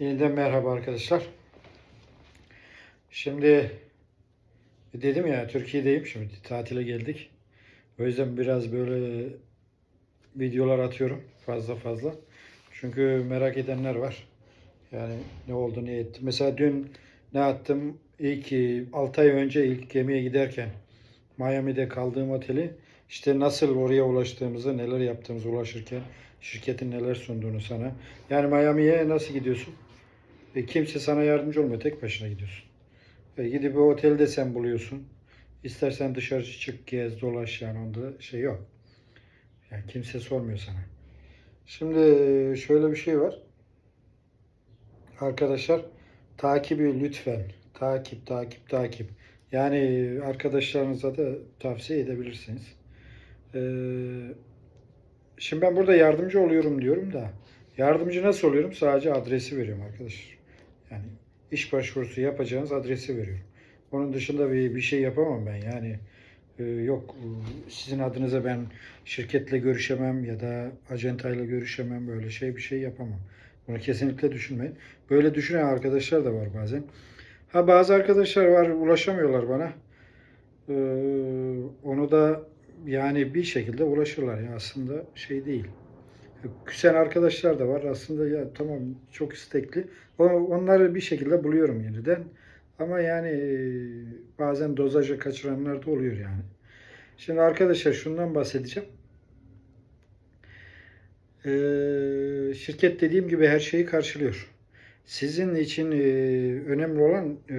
Yeniden merhaba arkadaşlar. Şimdi dedim ya Türkiye'deyim şimdi tatile geldik. O yüzden biraz böyle videolar atıyorum fazla fazla. Çünkü merak edenler var. Yani ne oldu ne etti. Mesela dün ne attım? İlk 6 ay önce ilk gemiye giderken Miami'de kaldığım oteli işte nasıl oraya ulaştığımızı, neler yaptığımızı ulaşırken şirketin neler sunduğunu sana. Yani Miami'ye nasıl gidiyorsun? E, kimse sana yardımcı olmuyor. Tek başına gidiyorsun. E, gidip bir otelde sen buluyorsun. İstersen dışarı çık, gez, dolaş yani onda şey yok. Yani kimse sormuyor sana. Şimdi e, şöyle bir şey var. Arkadaşlar takibi lütfen. Takip, takip, takip. Yani arkadaşlarınıza da tavsiye edebilirsiniz. Ee, şimdi ben burada yardımcı oluyorum diyorum da yardımcı nasıl oluyorum? Sadece adresi veriyorum arkadaşlar. Yani iş başvurusu yapacağınız adresi veriyorum. Onun dışında bir, bir şey yapamam ben. Yani e, yok e, sizin adınıza ben şirketle görüşemem ya da acentayla görüşemem böyle şey bir şey yapamam. Bunu kesinlikle düşünmeyin. Böyle düşünen arkadaşlar da var bazen. Ha bazı arkadaşlar var ulaşamıyorlar bana. Ee, onu da yani bir şekilde ulaşırlar ya aslında şey değil. Küsen arkadaşlar da var aslında ya tamam çok istekli. Onları bir şekilde buluyorum yeniden. Ama yani e, bazen dozaja kaçıranlar da oluyor yani. Şimdi arkadaşlar şundan bahsedeceğim. Ee, şirket dediğim gibi her şeyi karşılıyor. Sizin için e, önemli olan e,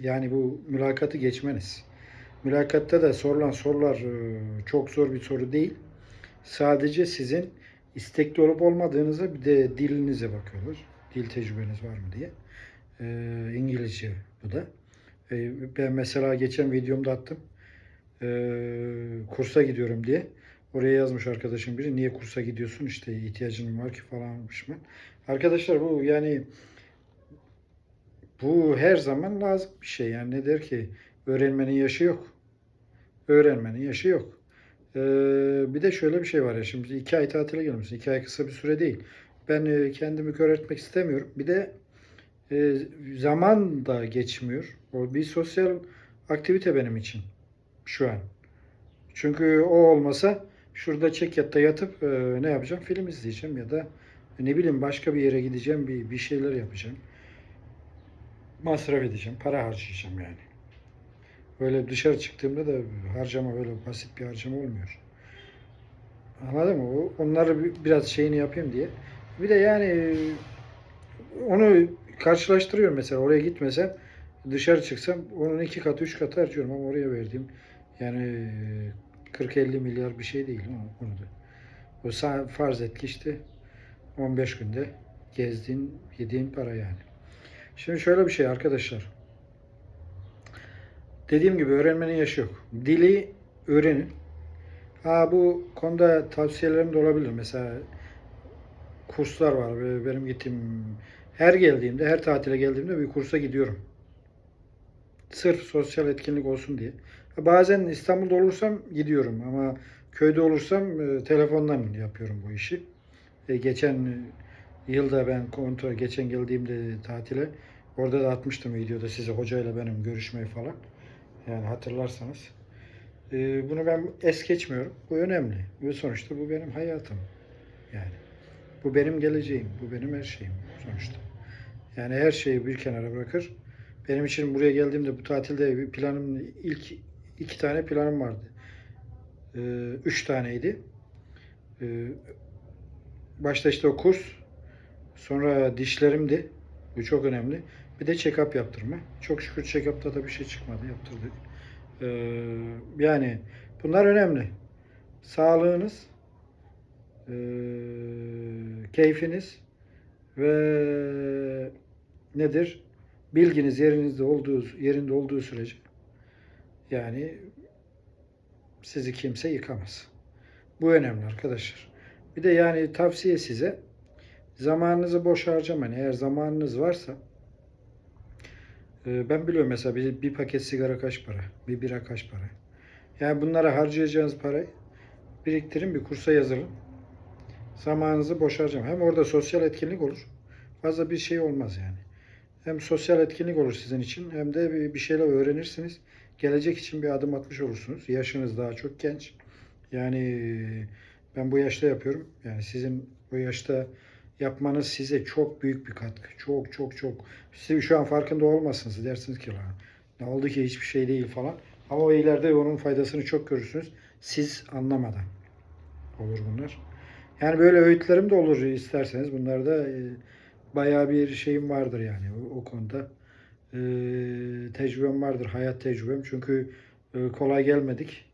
yani bu mülakatı geçmeniz. Mülakatta da sorulan sorular e, çok zor bir soru değil. Sadece sizin istekli olup olmadığınıza bir de dilinize bakıyorlar. Dil tecrübeniz var mı diye. E, İngilizce bu da. E, ben mesela geçen videomda attım. E, kursa gidiyorum diye. Oraya yazmış arkadaşım biri. Niye kursa gidiyorsun? İşte ihtiyacın var ki falanmış mı? Arkadaşlar bu yani bu her zaman lazım bir şey. Yani ne der ki öğrenmenin yaşı yok. Öğrenmenin yaşı yok. Ee, bir de şöyle bir şey var ya şimdi iki ay tatile gelmişsin. İki ay kısa bir süre değil. Ben e, kendimi kör etmek istemiyorum. Bir de e, zaman da geçmiyor. O bir sosyal aktivite benim için şu an. Çünkü o olmasa şurada çekyatta yatıp e, ne yapacağım? Film izleyeceğim ya da ne bileyim başka bir yere gideceğim, bir, bir şeyler yapacağım. Masraf edeceğim, para harcayacağım yani. Böyle dışarı çıktığımda da harcama böyle basit bir harcama olmuyor. Anladın mı? Onları bir- biraz şeyini yapayım diye. Bir de yani onu karşılaştırıyorum mesela oraya gitmesem dışarı çıksam onun iki katı üç katı harcıyorum ama oraya verdiğim yani 40-50 milyar bir şey değil onu da. O farz et ki işte 15 günde gezdiğin, yediğin para yani. Şimdi şöyle bir şey arkadaşlar. Dediğim gibi öğrenmenin yaşı yok. Dili öğrenin. Ha bu konuda tavsiyelerim de olabilir. Mesela kurslar var. Benim gittiğim her geldiğimde, her tatile geldiğimde bir kursa gidiyorum. Sırf sosyal etkinlik olsun diye. Bazen İstanbul'da olursam gidiyorum ama köyde olursam e, telefondan yapıyorum bu işi. E, geçen yılda ben kontrol, geçen geldiğimde tatile orada da atmıştım videoda size hocayla benim görüşmeyi falan. Yani hatırlarsanız. E, bunu ben es geçmiyorum. Bu önemli. Ve sonuçta bu benim hayatım. Yani bu benim geleceğim. Bu benim her şeyim sonuçta. Yani her şeyi bir kenara bırakır. Benim için buraya geldiğimde bu tatilde bir planım ilk iki tane planım vardı. Ee, üç taneydi. Ee, başta işte o kurs, sonra dişlerimdi. Bu çok önemli. Bir de check-up yaptırma. Çok şükür check-up'ta da bir şey çıkmadı. Yaptırdık. Ee, yani bunlar önemli. Sağlığınız, ee, keyfiniz ve nedir? Bilginiz yerinizde olduğu yerinde olduğu sürece yani sizi kimse yıkamaz. Bu önemli arkadaşlar. Bir de yani tavsiye size zamanınızı boş harcamayın. Eğer zamanınız varsa e, ben biliyorum mesela bir, bir paket sigara kaç para, bir bira kaç para. Yani bunlara harcayacağınız parayı biriktirin, bir kursa yazılın. Zamanınızı boş harcamayın. Hem orada sosyal etkinlik olur. fazla bir şey olmaz yani. Hem sosyal etkinlik olur sizin için hem de bir şeyler öğrenirsiniz. Gelecek için bir adım atmış olursunuz. Yaşınız daha çok genç. Yani ben bu yaşta yapıyorum. Yani sizin bu yaşta yapmanız size çok büyük bir katkı. Çok çok çok. Siz şu an farkında olmazsınız. Dersiniz ki ne oldu ki hiçbir şey değil falan. Ama o ileride onun faydasını çok görürsünüz. Siz anlamadan olur bunlar. Yani böyle öğütlerim de olur isterseniz. Bunlarda e, bayağı bir şeyim vardır yani o, o konuda. E, tecrübem vardır, hayat tecrübem. Çünkü e, kolay gelmedik.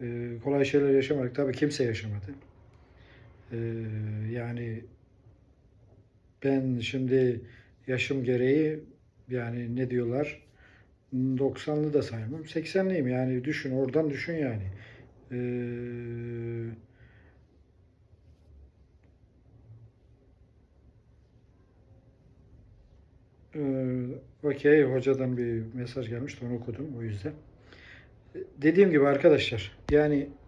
E, kolay şeyler yaşamadık. Tabii kimse yaşamadı. E, yani ben şimdi yaşım gereği yani ne diyorlar 90'lı da saymam 80'liyim yani düşün oradan düşün yani. Ee, Ee, Okey, hocadan bir mesaj gelmişti onu okudum o yüzden. Dediğim gibi arkadaşlar yani